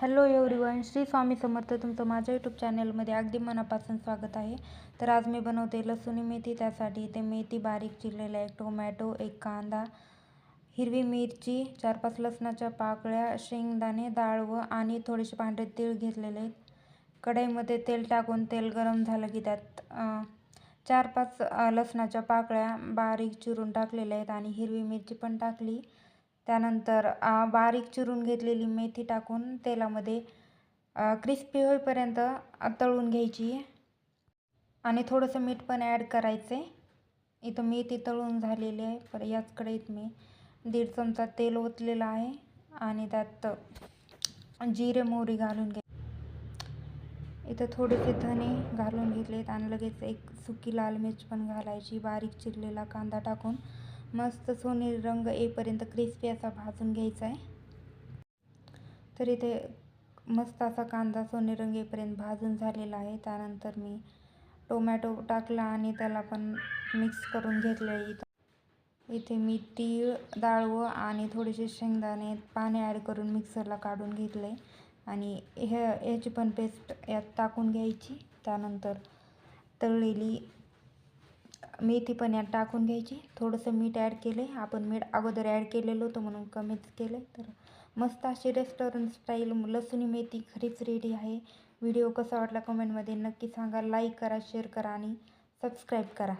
Hello everyone Shri Swami Samarth तुमचं माझ्या YouTube चॅनलमध्ये अगदी मनापासून स्वागत आहे. तर आज मी बनवते लसूणी मेथी त्यासाठी इथे मेथी बारीक चिरलेला एक टोमॅटो एक कांदा हिरवी मिरची चार पाच लसणाच्या पाकळ्या शेंगदाणे डाळ व आणि थोडेसे पांढरे तीळ घेतलेले आहेत. कढईमध्ये तेल टाकून तेल गरम झालं की त्यात चार पाच लसणाच्या पाकळ्या बारीक चिरून टाकलेल्या आहेत आणि हिरवी मिरची पण टाकली. त्यानंतर बारीक चिरून घेतलेली मेथी टाकून तेलामध्ये क्रिस्पी होईपर्यंत तळून घ्यायची. आणि थोडंसं मीठ पण ॲड करायचं आहे इथं मेथी तळून झालेली आहे. पर याच कढईत मी दीड चमचा तेल ओतलेलं आहे. आणि त्यात जिरे मोहरी घालून घे इथं थोडेसे धने घालून घेतलेत. आणि लगेच एक सुकी लाल मिरच पण घालायची. बारीक चिरलेला कांदा टाकून मस्त सोनेरी रंग येईपर्यंत क्रिस्पी असा भाजून घ्यायचा आहे तर इथे मस्त असा कांदा सोनेरी रंग येईपर्यंत भाजून झालेला आहे. त्यानंतर मी टोमॅटो टाकला आणि त्याला पण मिक्स करून घेतलं आहे इथं. इथे मी तीळ डाळवं आणि थोडेसे शेंगदाणे पाणी ॲड करून मिक्सरला काढून घेतलं आहे आणि हे ह्याची पण पेस्ट यात टाकून घ्यायची. त्यानंतर तळलेली मेथी पण यात टाकून घ्यायची. थोडंसं मीठ ॲड केलं आहे आपण मीठ अगोदर ॲड केलेलं होतं म्हणून कमीच केलं तर मस्त अशी रेस्टॉरंट स्टाईल लसूणी मेथी खरीच रेडी आहे. व्हिडिओ कसा वाटला कमेंटमध्ये नक्की सांगा. लाईक करा शेअर करा आणि सबस्क्राईब करा.